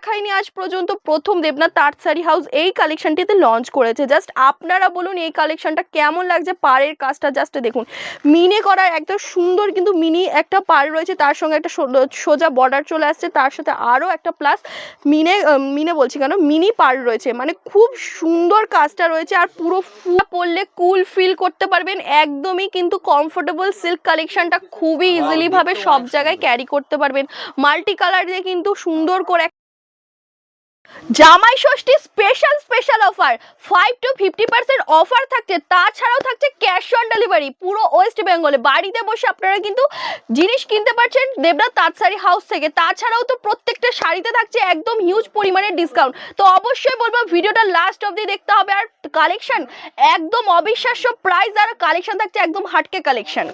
দেখায়নি আজ পর্যন্ত। প্রথম দেবনাথ তাঁত শাড়ি হাউস এই কালেকশনটিতে লঞ্চ করেছে। জাস্ট আপনারা বলুন এই কালেকশনটা কেমন লাগছে? পাড়ের কাজটা জাস্ট দেখুন। মিনে করার একদম সুন্দর কিন্তু মিনি একটা পাড় রয়েছে। তার সঙ্গে একটা সোজা বর্ডার চলে আসছে। তার সাথে আরও একটা প্লাস মিনে মিনে বলছি কেন? মিনি পাড় রয়েছে। মানে খুব সুন্দর কাজটা রয়েছে। আর পুরো ফুল পরলে কুল ফিল করতে পারবেন। একদমই কিন্তু কমফোর্টেবল সিল্ক কালেকশনটা খুবই ইজিলিভাবে সব জায়গায় ক্যারি করতে পারবেন। মাল্টি কালার দিয়ে কিন্তু সুন্দর করে Jamai Shashthi special special offer five to fifty percent offer থাকছে, তাছাড়াও থাকছে ক্যাশ অন ডেলিভারি পুরো ওয়েস্ট বেঙ্গলে বাড়িতে বসে আপনারা কিন্তু জিনিস কিনতে পারছেন দেবনাথ তাঁতশাড়ি হাউস থেকে। তাছাড়াও তো প্রত্যেকটা শাড়িতে থাকছে একদম হিউজ পরিমাণের ডিসকাউন্ট তো অবশ্যই বলব, ভিডিওটা লাস্ট অবধি দেখতে হবে। আর কালেকশন একদম অবিশ্বাস্য প্রাইস আর কালেকশন থাকছে একদম হাটকে কালেকশন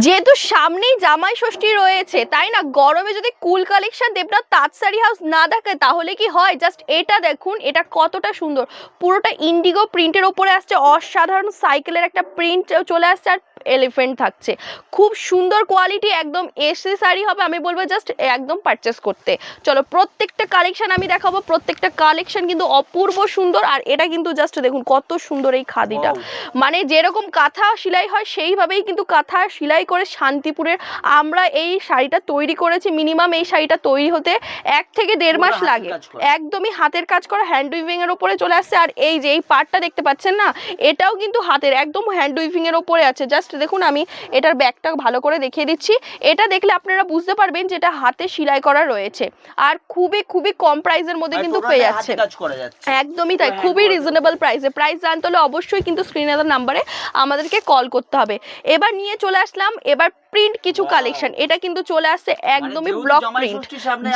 যেহেতু সামনেই জামাই ষষ্ঠী রয়েছে, তাই না? গরমে যদি কুল কালেকশন দেবনাথ তাঁত শাড়ি হাউস না দেখে তাহলে কি হয়? জাস্ট এটা দেখুন, এটা কতটা সুন্দর। পুরোটা ইন্ডিগো প্রিন্টের ওপরে আসছে, অসাধারণ সাইকেলের একটা প্রিন্ট চলে আসছে, আর এলিফেন্ট থাকছে। খুব সুন্দর কোয়ালিটি একদম এসি শাড়ি হবে আমি বলব জাস্ট একদম পারচেস করতে। চলো প্রত্যেকটা কালেকশন আমি দেখাবো প্রত্যেকটা কালেকশন কিন্তু অপূর্ব সুন্দর আর এটা কিন্তু জাস্ট দেখুন কত সুন্দর এই খাদিটা। মানে যেরকম কাঁথা সেলাই হয় সেইভাবেই কিন্তু কাঁথা সেলাই করে শান্তিপুরের আমরা এই শাড়িটা তৈরি করেছি মিনিমাম এই শাড়িটা তৈরি হতে এক থেকে দেড় মাস লাগে। একদমই হাতের কাজ করা হ্যান্ড উইভিং এর ওপরে চলে আসছে আর এই যে এই পার্টটা দেখতে পাচ্ছেন না এটাও কিন্তু হাতের একদম হ্যান্ড উইভিং এর ওপরে আছে জাস্ট দেখুন আমি এটার ব্যাগটা ভালো করে দেখিয়ে দিচ্ছি। এটা দেখলে আপনারা বুঝতে পারবেন যেটা হাতে সেলাই করা রয়েছে। আর খুবই খুবই কম প্রাইসের মধ্যে কিন্তু পেয়ে যাচ্ছে। একদমই তাই খুবই রিজনেবল প্রাইসে প্রাইস জানতে হলে অবশ্যই কিন্তু স্ক্রিনে নাম্বারে আমাদেরকে কল করতে হবে। এবার নিয়ে চলে আসলাম এবার প্রিন্ট কিছু কালেকশন এটা কিন্তু চলে আসছে একদমই ব্লক প্রিন্ট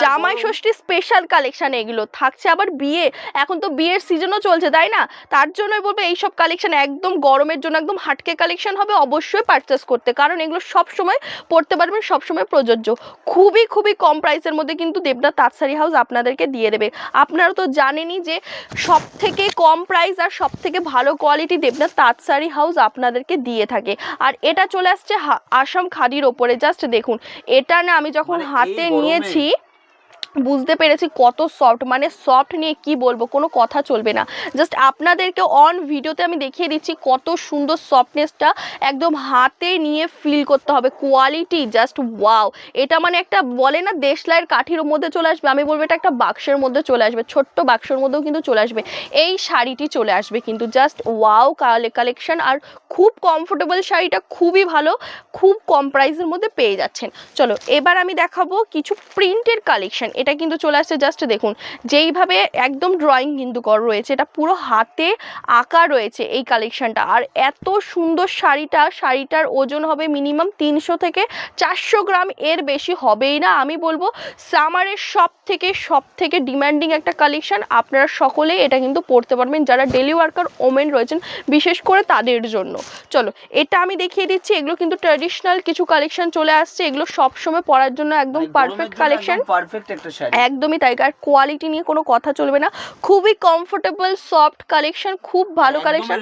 জামাই ষষ্ঠী স্পেশাল কালেকশন এগুলো। থাকছে আবার বিয়ে। এখন তো বিয়ের সিজনও চলছে তাই না? তার জন্যই বলব এইসব কালেকশন একদম গরমের জন্য একদম হাটকে কালেকশন হবে অবশ্যই পারচেস করতে। কারণ এগুলো সব সময় পড়তে পারবেন সব সময় প্রযোজ্য। খুবই খুবই কম প্রাইসের মধ্যে কিন্তু দেবনাথ তাঁতশাড়ি হাউস আপনাদেরকে দিয়ে দেবে। আপনারা তো জানেনই যে সব থেকে কম প্রাইস আর সব থেকে ভালো কোয়ালিটি দেবনাথ তাঁতশাড়ি হাউস আপনাদেরকে দিয়ে থাকে। আর এটা চলে আসছে আসাম খাদির ওপরে জাস্ট দেখুন। এটা না আমি যখন মানে হাতে নিয়েছি বুঝতে পেরেছি কত সফট মানে সফট নিয়ে কি বলব, কোনো কথা চলবে না। জাস্ট আপনাদেরকে অন ভিডিওতে আমি দেখিয়ে দিচ্ছি কত সুন্দর সফটনেসটা একদম হাতে নিয়ে ফিল করতে হবে। কোয়ালিটি জাস্ট ওয়াও এটা মানে একটা বলে না, দেশলাইয়ের কাঠির মধ্যে চলে আসবে। আমি বলব এটা একটা বাক্সের মধ্যে চলে আসবে। ছোট্ট বাক্সের মধ্যেও কিন্তু চলে আসবে। এই শাড়িটি চলে আসবে কিন্তু জাস্ট ওয়াও কালেকশন আর খুব কমফোর্টেবল শাড়িটা খুবই ভালো, খুব কম প্রাইসের মধ্যে পেয়ে যাচ্ছেন। চলো, এবার আমি দেখাবো কিছু প্রিন্টের কালেকশন এটা কিন্তু চলে আসছে জাস্ট দেখুন যেইভাবে একদম ড্রয়িং কিন্তু করা রয়েছে এটা পুরো হাতে আঁকা রয়েছে এই কালেকশানটা আর এত সুন্দর শাড়িটা শাড়িটার ওজন হবে মিনিমাম তিনশো থেকে চারশো গ্রাম এর বেশি হবেই না। আমি বলব সামারের সব থেকে সব থেকে ডিমান্ডিং একটা কালেকশন আপনারা সকলেই এটা কিন্তু পড়তে পারবেন যারা ডেলি ওয়ার্কার ওমেন রয়েছেন বিশেষ করে তাদের জন্য। চলো এটা আমি দেখিয়ে দিচ্ছি এগুলো কিন্তু ট্র্যাডিশনাল কিছু কালেকশন চলে আসছে এগুলো সবসময় পরার জন্য একদম পারফেক্ট কালেকশন পারফেক্ট একটা শাড়ি? একদমই তাই আর কোয়ালিটি নিয়ে কোনো কথা চলবে না। খুবই কমফোর্টেবল সফট কালেকশন খুব ভালো কালেকশন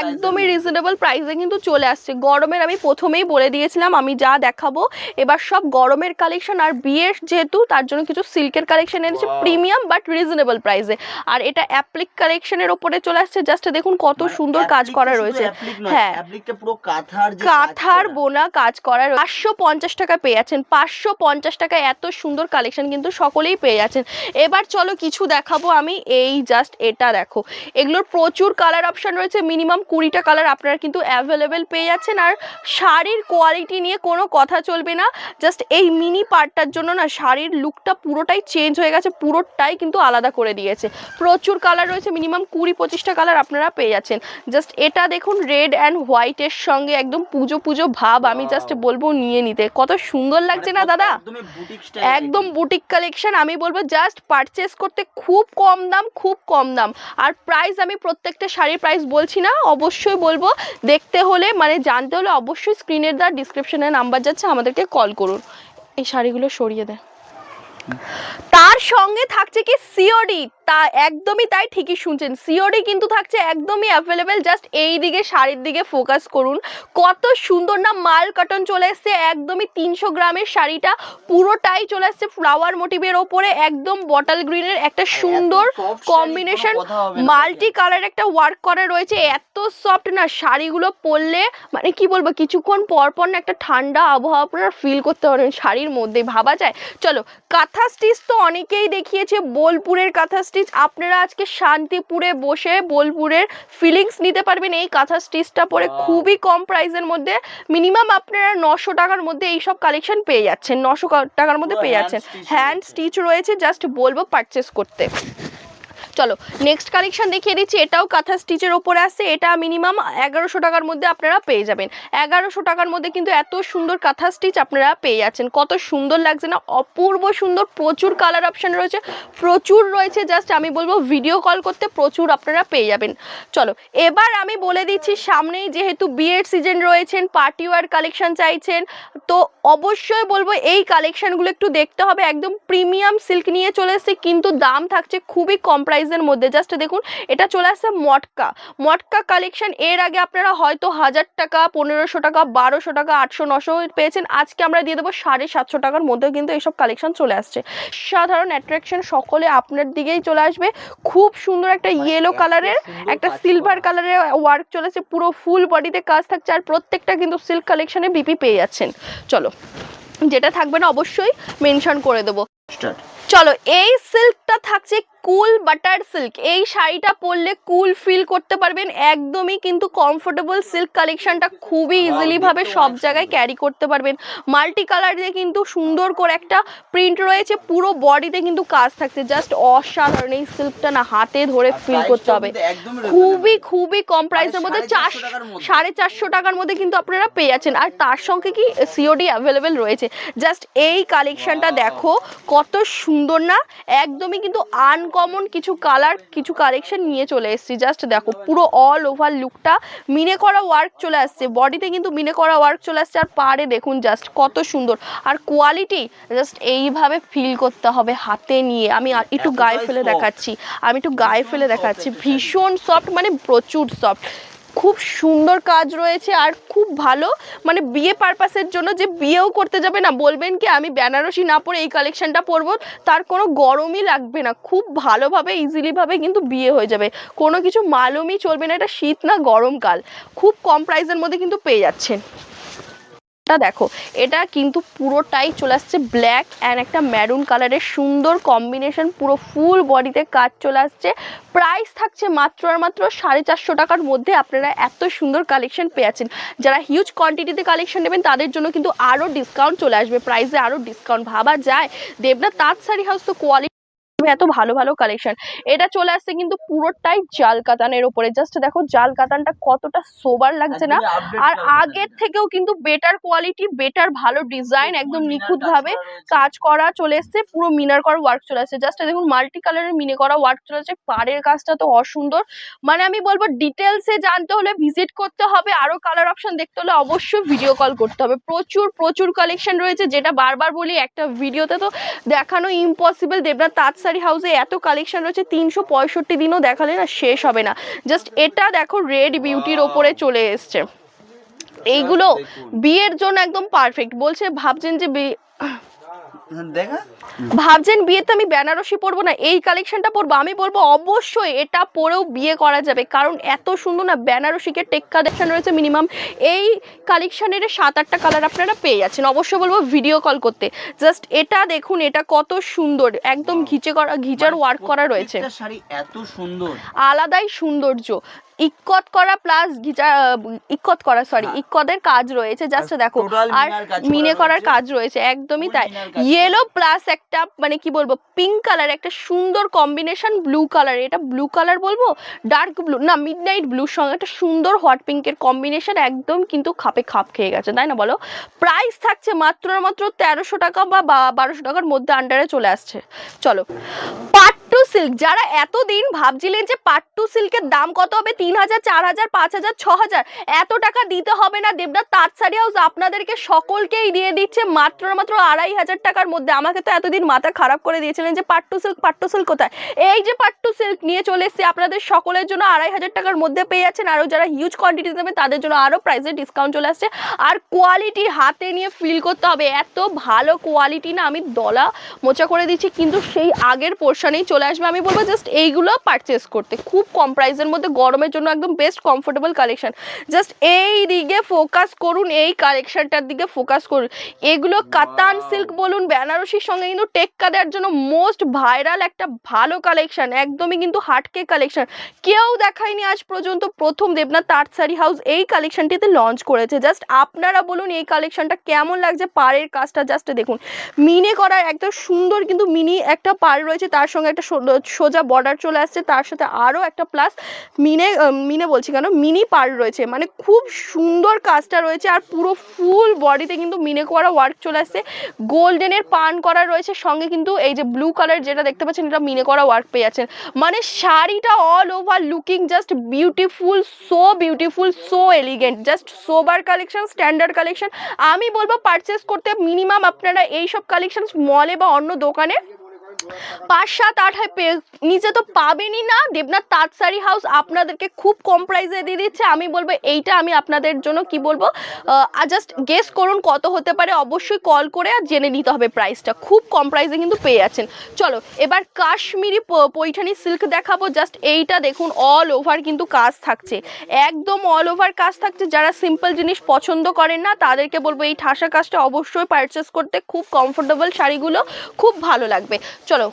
একদমই রিজনেবল প্রাইসে কিন্তু চলে আসছে। গরমের আমি প্রথমেই বলে দিয়েছিলাম আমি যা দেখাবো এবার সব গরমের কালেকশন আর বিয়ের যেহেতু তার জন্য কিছু সিল্কের কালেকশন এনেছে প্রিমিয়াম বাট রিজনেবল প্রাইসে আর এটা অ্যাপ্লিক কালেকশনের ওপরে চলে আসছে জাস্ট দেখুন কত মানে সুন্দর কাজ করা রয়েছে। হ্যাঁ। কাঁথার। বোনা কাজ করা পাঁচশো পঞ্চাশ টাকা পেয়ে যাচ্ছেন। পাঁচশো পঞ্চাশ টাকা এত সুন্দর কালেকশন কিন্তু সকলেই পেয়ে যাচ্ছেন। এবার চলো কিছু দেখাবো আমি। এই জাস্ট এটা দেখো। এগুলোর প্রচুর কালার অপশন রয়েছে। মিনিমাম কুড়িটা কালার আপনারা কিন্তু অ্যাভেলেবেল পেয়ে যাচ্ছেন। আর শাড়ির কোয়ালিটি নিয়ে কোনো কথা চলবে না। জাস্ট এই মিনি পার্টটার জন্য না শাড়ির লুকটা পুরোটাই চেঞ্জ হয়ে গেছে। পুরোটাই কিন্তু আলাদা করে দিয়েছে। প্রচুর কালার রয়েছে। মিনিমাম কুড়ি পঁচিশটা কালার আপনারা পেয়ে যাচ্ছেন। জাস্ট এটা দেখুন রেড অ্যান্ড হোয়াইটের সঙ্গে একদম পুজো পুজো ভাব আমি জাস্ট বলব নিয়ে নিতে। কত সুন্দর লাগছে না মানে দাদা? একদম বুটিক স্টাইল কালেকশন আমি বলব জাস্ট পারচেস করতে খুব কম দাম খুব কম দাম। আর প্রাইস আমি প্রত্যেকটা শাড়ির প্রাইস বলছি না অবশ্যই বলব দেখতে হলে মানে জানতে হলে অবশ্যই স্ক্রিনের দ্বারা ডিসক্রিপশনে নাম্বার যাচ্ছে আমাদেরকে কল করুন। এই শাড়িগুলো সরিয়ে দেয় তার সঙ্গে থাকছে কি সিওডি তা একদমই তাই ঠিকই শুনছেন। সিওডি কিন্তু থাকছে একদমই অ্যাভেলেবেল জাস্ট এই দিকে শাড়ির দিকে ফোকাস করুন। কত সুন্দর না মাল কাটন চলে এসছে একদমই তিনশো গ্রামের শাড়িটা। পুরোটাই চলে আসছে ফ্লাওয়ার মোটিভের ওপরে একদম বটল গ্রিনের একটা সুন্দর কম্বিনেশন মাল্টি কালার একটা ওয়ার্ক করা রয়েছে। এত সফট না শাড়িগুলো পরলে মানে কি বলব কিছুক্ষণ পর পর না একটা ঠান্ডা আবহাওয়া আপনারা ফিল করতে পারবেন শাড়ির মধ্যে ভাবা যায়। চলো কাঁথা স্টিচ তো অনেকেই দেখিয়েছে বোলপুরের কাঁথা স্টিচ আপনারা আজকে শান্তিপুরে বসে বোলপুরের ফিলিংস নিতে পারবেন। এই কাঁথা স্টিচটা পরে খুবই কম প্রাইসের মধ্যে। মিনিমাম আপনারা নশো টাকার মধ্যে এই সব কালেকশন পেয়ে যাচ্ছেন। নশো টাকার মধ্যে পেয়ে যাচ্ছেন। হ্যান্ড স্টিচ রয়েছে। জাস্ট বলব পারচেস করতে। চলো নেক্সট কালেকশন দেখিয়ে দিচ্ছি, এটাও কাঁথা স্টিচের ওপরে আসছে এটা মিনিমাম এগারোশো টাকার মধ্যে আপনারা পেয়ে যাবেন। এগারোশো টাকার মধ্যে কিন্তু এত সুন্দর কাঁথা স্টিচ আপনারা পেয়ে যাচ্ছেন। কত সুন্দর লাগছে না? অপূর্ব সুন্দর, প্রচুর কালার অপশন রয়েছে, প্রচুর রয়েছে জাস্ট আমি বলব ভিডিও কল করতে প্রচুর আপনারা পেয়ে যাবেন। চলো, এবার আমি বলে দিচ্ছি, সামনেই যেহেতু বিয়ের সিজন রয়েছেন পার্টি ওয়ার কালেকশন চাইছেন, তো অবশ্যই বলব এই কালেকশনগুলো একটু দেখতে হবে। একদম প্রিমিয়াম সিল্ক নিয়ে চলে এসেছে, কিন্তু দাম থাকছে খুবই কম প্রাইসের মধ্যে। জাস্ট দেখুন এটা চলে আসছে মটকা। মটকা কালেকশন এর আগে আপনারা হয়তো হাজার টাকা পনেরোশো টাকা বারোশো টাকা আটশো নশো পেয়েছেন। আজকে আমরা দিয়ে দেবো সাড়ে সাতশো টাকার মধ্যেও কিন্তু এইসব কালেকশন চলে আসছে। সাধারণ অ্যাট্রাকশন সকলে আপনার দিকেই চলে আসবে। খুব সুন্দর একটা ইয়েলো কালারের একটা সিলভার কালারের ওয়ার্ক চলেছে পুরো ফুল বডিতে কাজ থাকছে আর প্রত্যেকটা কিন্তু সিল্ক কালেকশনে বিপি পেয়ে যাচ্ছেন। চলো যেটা থাকবে না অবশ্যই মেনশন করে দেবো. চলো এই সিল্কটা থাকছে কুল বাটার সিল্ক। এই শাড়িটা পরলে কুল ফিল করতে পারবেন একদমই কিন্তু কমফোর্টেবল সিল্ক কালেকশনটা খুবই Wow, ইজিলি ভাবে সব জায়গায় ক্যারি করতে পারবেন। মাল্টি কালার দিয়ে কিন্তু সুন্দর করে একটা প্রিন্ট রয়েছে পুরো বডিতে কিন্তু কাজ থাকছে। জাস্ট অসাধারণ এই সিল্কটা না হাতে ধরে ফিল করতে হবে। খুবই খুবই কম প্রাইসের মধ্যে চার চারশো সাড়ে চারশো টাকার মধ্যে কিন্তু আপনারা পেয়ে যাচ্ছেন। আর তার সঙ্গে কি সিওডি অ্যাভেলেবেল রয়েছে। জাস্ট এই কালেকশনটা দেখো কত সুন্দর না? একদমই কিন্তু আনকমন কিছু কালার কিছু কালেকশন নিয়ে চলে এসেছি। জাস্ট দেখো পুরো অল ওভার লুকটা মিনে করা ওয়ার্ক চলে আসছে। বডিতে কিন্তু মিনে করা ওয়ার্ক চলে আসছে। আর পারে দেখুন জাস্ট কত সুন্দর। আর কোয়ালিটি জাস্ট এইভাবে ফিল করতে হবে হাতে নিয়ে। আমি একটু গায়ে ফেলে দেখাচ্ছি। আমি একটু গায়ে ফেলে দেখাচ্ছি। ভীষণ সফট মানে প্রচুর সফট খুব সুন্দর কাজ রয়েছে আর খুব ভালো। মানে বিয়ে পারপাসের জন্য যে বিয়েও করতে যাবে না, বলবেন কি আমি বেনারসি না পরে এই কালেকশানটা পরবো, তার কোনো গরমই লাগবে না। খুব ভালোভাবে ইজিলিভাবে কিন্তু বিয়ে হয়ে যাবে। কোনো কিছু মালুমই চলবে না, এটা শীত না গরমকাল। খুব কম প্রাইসের মধ্যে কিন্তু পেয়ে যাচ্ছেন। এটা দেখো, এটা কিন্তু পুরোটাই চলে আসছে ব্ল্যাক অ্যান্ড একটা ম্যারুন কালারের সুন্দর কম্বিনেশন পুরো ফুল বডিতে কাজ চলে আসছে। প্রাইস থাকছে মাত্র আর মাত্র সাড়ে চারশো টাকার মধ্যে আপনারা এত সুন্দর কালেকশন পেয়েছেন যারা হিউজ কোয়ান্টিটিতে কালেকশন নেবেন, তাদের জন্য কিন্তু আরও ডিসকাউন্ট চলে আসবে। প্রাইসে আরও ডিসকাউন্ট ভাবা যায়। দেবনাথ তাঁত শাড়ি হাউস তো কোয়ালিটি এত ভালো ভালো কালেকশন এটা চলে আসছে কিন্তু পুরোটাই জাল কাতানের ওপরে জাস্ট দেখো জাল কাতানটা কতটা সোবার লাগছে না। আর আগের থেকেও কিন্তু বেটার কোয়ালিটি বেটার ভালো ডিজাইন একদম নিখুঁত কাজ ভাবে করা কাজ করা চলে এসছে। পুরো মিনার করা ওয়ার্ক চলে আসছে। জাস্ট দেখুন মাল্টি কালারের মিনে করা ওয়ার্ক চলে আসছে। পাড়ের কাজটা তো অসুন্দর। মানে আমি বলব ডিটেলসে জানতে হলে ভিজিট করতে হবে। আরও কালার অপশন দেখতে হলে অবশ্যই ভিডিও কল করতে হবে। প্রচুর প্রচুর কালেকশন রয়েছে। যেটা বারবার বলি একটা ভিডিওতে তো দেখানো ইম্পসিবল দেবনাথ তাঁত শাড়ি হাউসে এত কালেকশন রয়েছে তিনশো পঁয়ষট্টি দিনও দেখালে না শেষ হবে না। জাস্ট এটা দেখো রেড বিউটির ওপরে চলে এসছে। এইগুলো বিয়ের জন্য একদম পারফেক্ট বলছে ভাবছেন যে ভাবছেন বিয়েতে আমি বেনারসি পরবো না এই কালেকশনটা পরবো আমি বলব অবশ্যই এটা পরেও বিয়ে করা যাবে কারণ এত সুন্দর না বেনারসিকে টেক কালেকশন রয়েছে মিনিমাম এই কালেকশনের সাত আটটা কালার আপনারা পেয়ে যাচ্ছেন। অবশ্যই বলব ভিডিও কল করতে। জাস্ট এটা দেখুন এটা কত সুন্দর একদম ঘিচে করা ঘিচার মানে ওয়ার্ক করা রয়েছে। শাড়ি এত সুন্দর। আলাদাই সৌন্দর্য। ইক্কত করা প্লাস গিজা ইক্কত করা সরি হ্যাঁ। ইক্কতের কাজ রয়েছে জাস্ট দেখো আর মিনে করার কাজ রয়েছে একদমই তাই। ইয়েলো প্লাস একটা মানে কি বলব পিঙ্ক কালার একটা সুন্দর কম্বিনেশন ব্লু কালার এটা ব্লু কালার বলব ডার্ক ব্লু না মিড নাইট ব্লুর সঙ্গে একটা সুন্দর হট পিঙ্কের কম্বিনেশন একদম কিন্তু খাপে খাপ খেয়ে গেছে তাই না বলো প্রাইস থাকছে মাত্র মাত্র তেরোশো টাকা বা বারোশো টাকার মধ্যে আন্ডারে চলে আসছে চলো পাট্টু পাট্টু সিল্ক, যারা এতদিন ভাবছিলেন যে পাট্টু সিল্কের দাম কত হবে? তিন হাজার, চার হাজার, পাঁচ হাজার, ছ হাজার, এত টাকা দিতে হবে না দেবনাথ তাঁত শাড়ি হাউস আপনাদেরকে সকলকেই দিয়ে দিচ্ছে মাত্র মাত্র আড়াই হাজার টাকার মধ্যে। আমাকে তো এতদিন মাথা খারাপ করে দিয়েছিলেন যে পাট্টু সিল্ক পাট্টু সিল্ক কোথায়? এই যে পাট্টু সিল্ক নিয়ে চলে এসেছি, আপনাদের সকলের জন্য আড়াই হাজার টাকার মধ্যে পেয়ে যাচ্ছেন। আরও যারা হিউজ কোয়ান্টিটি দেবে তাদের জন্য আরও প্রাইসে ডিসকাউন্ট চলে আসছে। আর কোয়ালিটি হাতে নিয়ে ফিল করতে হবে। এত ভালো কোয়ালিটি না আমি দলা মোচা করে দিচ্ছি, কিন্তু সেই আগের পোর্শনেই চলে আসবে আমি বলব জাস্ট এইগুলো পারচেস করতে। খুব কম প্রাইসের মধ্যে গরমের জন্য একদম বেস্ট কমফোর্টেবল কালেকশন জাস্ট এই দিকে ফোকাস করুন এই কালেকশনটার দিকে ফোকাস করুন। এগুলো কাতান সিল্ক বলুন বেনারসির সঙ্গে কিন্তু টেক্কা দেওয়ার জন্য মোস্ট ভাইরাল একটা ভালো কালেকশন একদমই কিন্তু হাটকে কালেকশন কেউ দেখায়নি আজ পর্যন্ত প্রথম দেবনাথ তাঁত শাড়ি হাউস এই কালেকশনটিতে লঞ্চ করেছে। জাস্ট আপনারা বলুন এই কালেকশনটা কেমন লাগছে পাড়ের কাজটা জাস্ট দেখুন। মিনে করার একদম সুন্দর কিন্তু মিনি একটা পাড় রয়েছে তার সঙ্গে একটা সোজা বর্ডার চলে আসছে, তার সাথে আরও একটা প্লাস মিনে মিনে বলছি কেন? মিনি পাড় রয়েছে। মানে খুব সুন্দর কাজটা রয়েছে আর পুরো ফুল বডিতে কিন্তু মিনে করা ওয়ার্ক চলে আসছে। গোল্ডেনের পান করা রয়েছে, সঙ্গে কিন্তু এই যে ব্লু কালার যেটা দেখতে পাচ্ছেন, এটা মিনে করা ওয়ার্ক পেয়ে যাচ্ছেন। মানে শাড়িটা all over looking just beautiful so beautiful so elegant just sober collection standard collection আমি বলব পারচেস করতে মিনিমাম আপনারা এইসব কালেকশন মলে বা অন্য দোকানে পাঁচ সাত আট নিচে তো পাবেনই না। দেবনাথ তাঁতশাড়ি হাউস আপনাদেরকে খুব কম প্রাইসে দিয়ে দিচ্ছে। আমি বলব এইটা আমি আপনাদের জন্য কি বলব? জাস্ট গেস করুন কত হতে পারে। অবশ্যই কল করে আর জেনে নিতে হবে প্রাইসটা খুব কম প্রাইসে কিন্তু পেয়ে যাচ্ছেন। চলো, এবার কাশ্মীরি পৈঠানি সিল্ক দেখাবো। জাস্ট এইটা দেখুন অল ওভার কিন্তু কাজ থাকছে। একদম অল ওভার কাজ থাকছে। যারা সিম্পল জিনিস পছন্দ করেন না, তাদেরকে বলব এই ঠাসা কাজটা অবশ্যই পারচেস করতে। খুব কমফোর্টেবল শাড়িগুলো। খুব ভালো লাগবে। চলো।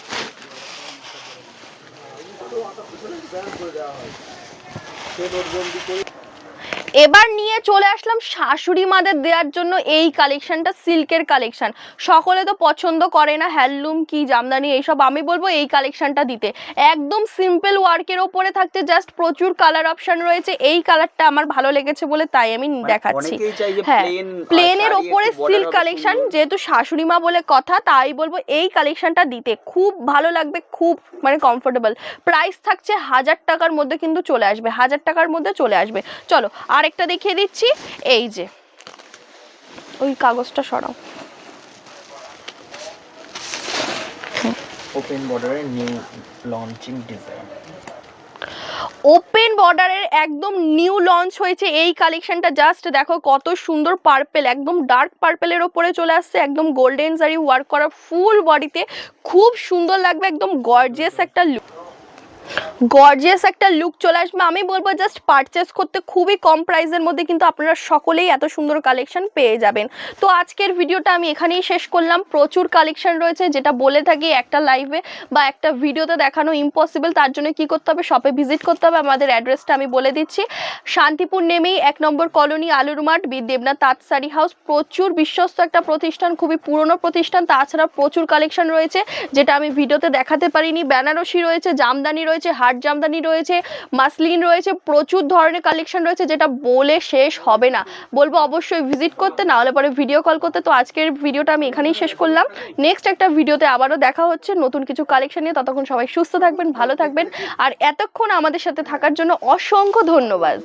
এবার নিয়ে চলে আসলাম শাশুড়ি মাদের দেওয়ার জন্য এই কালেকশনটা সিল্কের কালেকশন সকলে তো পছন্দ করে না হ্যান্ডলুম কি জামদানি এইসব। আমি বলব এই কালেকশনটা দিতে। একদম সিম্পল ওয়ার্কের ওপরে থাকতে জাস্ট প্রচুর কালার অপশন রয়েছে। এই কালারটা আমার ভালো লেগেছে বলে তাই আমি দেখাচ্ছি। চাই যে হ্যাঁ প্লেনের ওপরে সিল্ক কালেকশন যেহেতু শাশুড়ি মা বলে কথা তাই বলব এই কালেকশনটা দিতে। খুব ভালো লাগবে খুব মানে কমফোর্টেবল প্রাইস থাকছে হাজার টাকার মধ্যে কিন্তু চলে আসবে হাজার টাকার মধ্যে চলে আসবে। চলো আরেকটা দেখিয়ে দিচ্ছি। এই যে। ওই কাগজটা সরাও। ওপেন বর্ডারের নিউ লঞ্চিং ডিজাইন ওপেন বর্ডারের একদম নিউ লঞ্চ হয়েছে। এই কালেকশনটা জাস্ট দেখো কত সুন্দর পার্পেল একদম ডার্ক পার্পেলের ওপরে চলে আসছে। একদম গোল্ডেন জারি ওয়ার্ক করা ফুল বডিতে খুব সুন্দর লাগবে একদম গর্জিয়াস একটা লুক গর্জিয়াস একটা লুক চলে আসবে। আমি বলব জাস্ট পারচেস করতে খুবই কম প্রাইসের মধ্যে কিন্তু আপনারা সকলেই এত সুন্দর কালেকশন পেয়ে যাবেন। তো আজকের ভিডিওটা আমি এখানেই শেষ করলাম। প্রচুর কালেকশন রয়েছে, যেটা বলে থাকি একটা লাইভে বা একটা ভিডিওতে দেখানো ইম্পসিবল তার জন্য কি করতে হবে? শপে ভিজিট করতে হবে। আমাদের অ্যাড্রেসটা আমি বলে দিচ্ছি। শান্তিপুর নেমেই এক নম্বর কলোনি আলুর মাঠ বি দেবনাথ তাঁত শাড়ি হাউস প্রচুর বিশ্বস্ত একটা প্রতিষ্ঠান, খুবই পুরনো প্রতিষ্ঠান। তাছাড়া প্রচুর কালেকশন রয়েছে, যেটা আমি ভিডিওতে দেখাতে পারিনি। বেনারসি রয়েছে, জামদানি রয়েছে হাট জামদানি রয়েছে, মাসলিন রয়েছে, প্রচুর ধরনের কালেকশন রয়েছে যেটা বলে শেষ হবে না। বলব অবশ্যই ভিজিট করতে, না হলে পরে ভিডিও কল করতে। তো আজকের ভিডিওটা আমি এখানেই শেষ করলাম। নেক্সট একটা ভিডিওতে আবারও দেখা হচ্ছে নতুন কিছু কালেকশন নিয়ে। ততক্ষণ সবাই সুস্থ থাকবেন, ভালো থাকবেন। আর এতক্ষণ আমাদের সাথে থাকার জন্য অসংখ্য ধন্যবাদ।